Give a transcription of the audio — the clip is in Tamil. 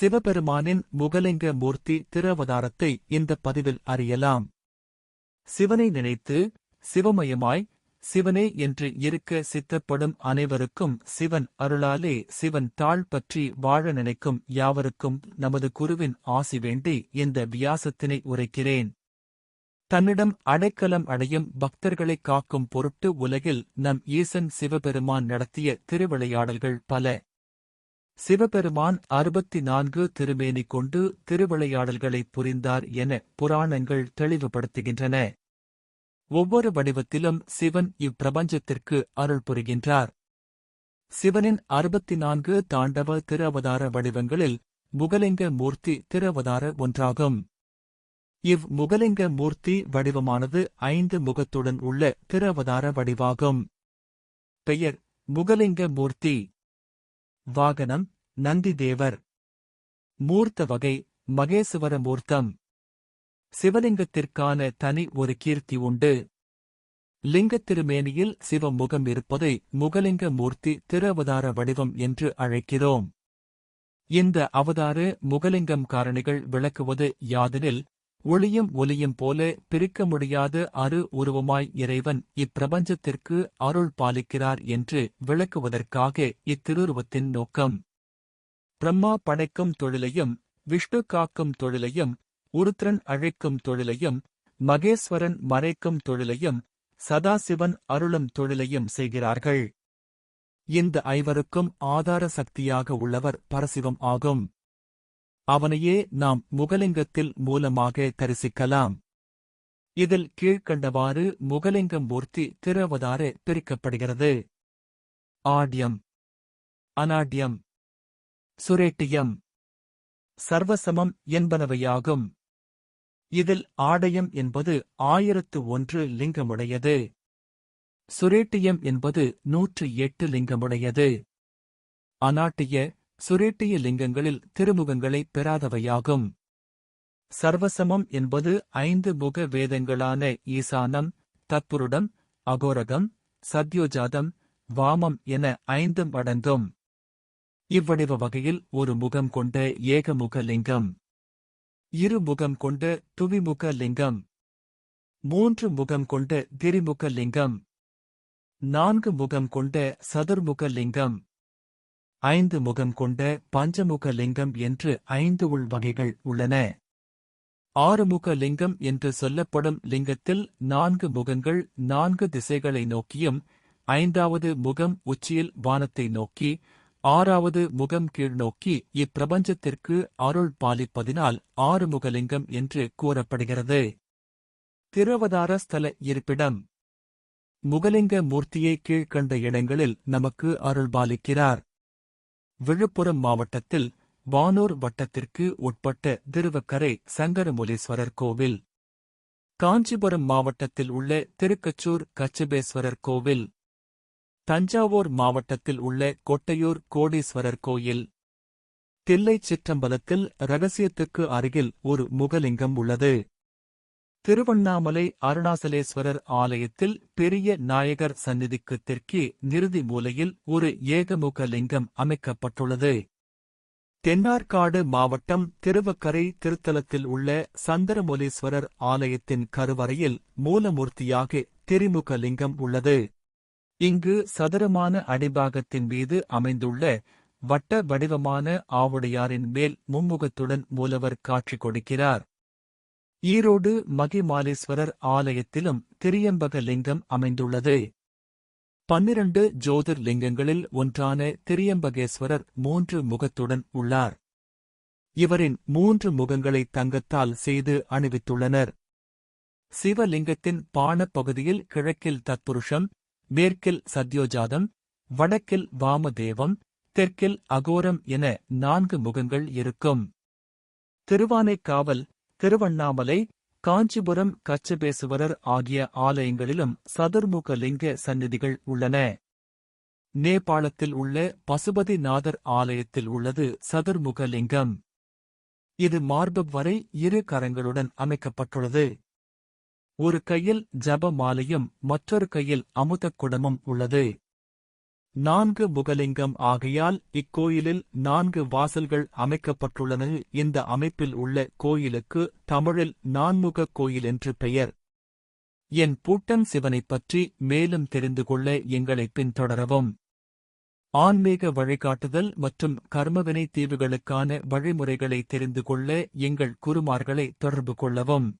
சிவபெருமானின் முகலிங்க மூர்த்தி திருவதாரத்தை இந்த பதிவில் அறியலாம். சிவனை நினைத்து சிவமயமாய் சிவனே என்று இருக்க சித்தப்படும் அனைவருக்கும் சிவன் அருளாலே சிவன் தாழ் பற்றி வாழ நினைக்கும் யாவருக்கும் நமது குருவின் ஆசி வேண்டி இந்த வியாசத்தினை உரைக்கிறேன். தன்னிடம் அடைக்கலம் அடையும் பக்தர்களைக் காக்கும் பொருட்டு உலகில் நம் ஈசன் சிவபெருமான் நடத்திய திருவிளையாடல்கள் பல. சிவபெருமான் அறுபத்தி நான்கு திருமேனி கொண்டு திருவிளையாடல்களைப் புரிந்தார் என புராணங்கள் தெளிவுபடுத்துகின்றன. ஒவ்வொரு வடிவத்திலும் சிவன் இப்பிரபஞ்சத்திற்கு அருள் புரிகின்றார். சிவனின் அறுபத்தி நான்கு தாண்டவ திருவதார வடிவங்களில் முகலிங்க மூர்த்தி திருவதார ஒன்றாகும். இவ் முகலிங்க மூர்த்தி வடிவமானது ஐந்து முகத்துடன் உள்ள திருவதார வடிவாகும். பெயர் முகலிங்க மூர்த்தி. வாகனம் நந்திதேவர் மூர்த்த வகை மகேசுவர மூர்த்தம். சிவலிங்கத்திற்கான தனி ஒரு கீர்த்தி உண்டு. லிங்கத் திருமேனியில் சிவமுகம் இருப்பதை முகலிங்க மூர்த்தி திருவதார வடிவம் என்று அழைக்கிறோம். இந்த அவதார முகலிங்கம் காரணிகள் விளக்குவது யாதெனில் ஒளியும் ஒலியும் போல பிரிக்க முடியாத அரு உருவமாய் இறைவன் இப்பிரபஞ்சத்திற்கு அருள் பாலிக்கிறார் என்று விளக்குவதற்காக இத்திருவுருவத்தின் நோக்கம். பிரம்மா படைக்கும் தொழிலையும் விஷ்ணு காக்கும் தொழிலையும் உருத்திரன் அழைக்கும் தொழிலையும் மகேஸ்வரன் மறைக்கும் தொழிலையும் சதாசிவன் அருளும் தொழிலையும் செய்கிறார்கள். இந்த ஐவருக்கும் ஆதார சக்தியாக உள்ளவர் பரசிவம் ஆகும். அவனையே நாம் முகலிங்கத்தில் மூலமாக தரிசிக்கலாம். இதில் கீழ்க்கண்டவாறு முகலிங்கம் மூர்த்தி திருவதாறு பிரிக்கப்படுகிறது. ஆட்யம். அனாட்யம். சுரேட்டியம். சர்வசமம் என்பனவையாகும். இதில் ஆடயம் என்பது ஆயிரத்து ஒன்று லிங்கமுடையது. சுரேட்டியம் என்பது நூற்று எட்டு லிங்கமுடையது. அநாட்டிய சுரேட்டிய லிங்கங்களில் திருமுகங்களைப் பெறாதவையாகும். சர்வசமம் என்பது ஐந்து முக வேதங்களான ஈசானம் தத்புருடம் அகோரகம் சத்யோஜாதம் வாமம் என ஐந்தும் அடங்கும் இவ்வடிவ வகையில் ஒரு முகம் கொண்ட ஏகமுக லிங்கம். இரு முகம் கொண்ட துவிமுக லிங்கம். மூன்று முகம் கொண்ட திரிமுக லிங்கம். நான்கு முகம் கொண்ட சதுர்முக லிங்கம். ஐந்து முகம் கொண்ட பஞ்சமுக லிங்கம் என்று ஐந்து உள் வகைகள் உள்ளன. ஆறுமுக லிங்கம் என்று சொல்லப்படும் லிங்கத்தில் நான்கு முகங்கள் நான்கு திசைகளை நோக்கியும் ஐந்தாவது முகம் உச்சியில் வானத்தை நோக்கி ஆறாவது முகம் கீழ் நோக்கி இப்பிரபஞ்சத்திற்கு அருள் பாலிப்பதினால் ஆறுமுகலிங்கம் என்று கூறப்படுகிறது. திருவதார ஸ்தல இருப்பிடம். முகலிங்க மூர்த்தியை கீழ்க்கண்ட இடங்களில் நமக்கு அருள்பாலிக்கிறார் விழுப்புரம் மாவட்டத்தில் வானூர் வட்டத்திற்கு உட்பட்ட திருவக்கரை சங்கரமுலீஸ்வரர் கோவில். காஞ்சிபுரம் மாவட்டத்தில் உள்ள திருக்கச்சூர் கச்சபேஸ்வரர் கோவில். தஞ்சாவூர் மாவட்டத்தில் உள்ள கொட்டையூர் கோடீஸ்வரர் கோயில். தில்லை சிற்றம்பலத்தில் ரகசியத்துக்கு அருகில் ஒரு முகலிங்கம் உள்ளது. திருவண்ணாமலை அருணாசலேஸ்வரர் ஆலயத்தில் பெரிய நாயகர் சந்நிதிக்கு தெற்கே நிறுதி மூலையில் ஒரு ஏகமுக லிங்கம் அமைக்கப்பட்டுள்ளது. தென்னார்காடு மாவட்டம் திருவக்கரை திருத்தலத்தில் உள்ள சந்திரமொலீஸ்வரர் ஆலயத்தின் கருவறையில் மூலமூர்த்தியாக திரிமுக லிங்கம் உள்ளது. இங்கு சதுரமான அடிபாகத்தின் மீது அமைந்துள்ள வட்ட வடிவமான ஆவுடையாரின் மேல் மும்முகத்துடன் மூலவர் காட்சி கொடுக்கிறார். ஈரோடு மகிமாலேஸ்வரர் ஆலயத்திலும் திரியம்பக லிங்கம் அமைந்துள்ளது. பன்னிரண்டு ஜோதிர் லிங்கங்களில் ஒன்றான திரியம்பகேஸ்வரர் மூன்று முகத்துடன் உள்ளார். இவரின் மூன்று முகங்களை தங்கத்தால் செய்து அணிவித்துள்ளனர். சிவலிங்கத்தின் பாணப் பகுதியில் கிழக்கில் தத்புருஷம் மேற்கில் சத்யோஜாதம் வடக்கில் வாமதேவம் தெற்கில் அகோரம் என நான்கு முகங்கள் இருக்கும். திருவானைக்காவல் திருவண்ணாமலை காஞ்சிபுரம் கச்சபேசுவரர் ஆகிய ஆலயங்களிலும் சதுர்முக லிங்க சந்நிதிகள் உள்ளன. நேபாளத்தில் உள்ள பசுபதிநாதர் ஆலயத்தில் உள்ளது சதுர்முக லிங்கம். இது மார்பு வரை இரு கரங்களுடன் அமைக்கப்பட்டுள்ளது. ஒரு கையில் ஜப மாலையும் மற்றொரு கையில் அமுதக் குடமும் உள்ளது. நான்கு முகலிங்கம் ஆகையால் இக்கோயிலில் நான்கு வாசல்கள் அமைக்கப்பட்டுள்ளன. இந்த அமைப்பில் உள்ள கோயிலுக்கு தமிழில் நான்முகக் கோயில் என்று பெயர். என் பூட்டன் சிவனைப் பற்றி மேலும் தெரிந்து கொள்ள எங்களை பின்தொடரவும். ஆன்மீக வழிகாட்டுதல் மற்றும் கர்மவினை தீவுகளுக்கான வழிமுறைகளை தெரிந்து கொள்ள எங்கள் குருமார்களை தொடர்பு கொள்ளவும்.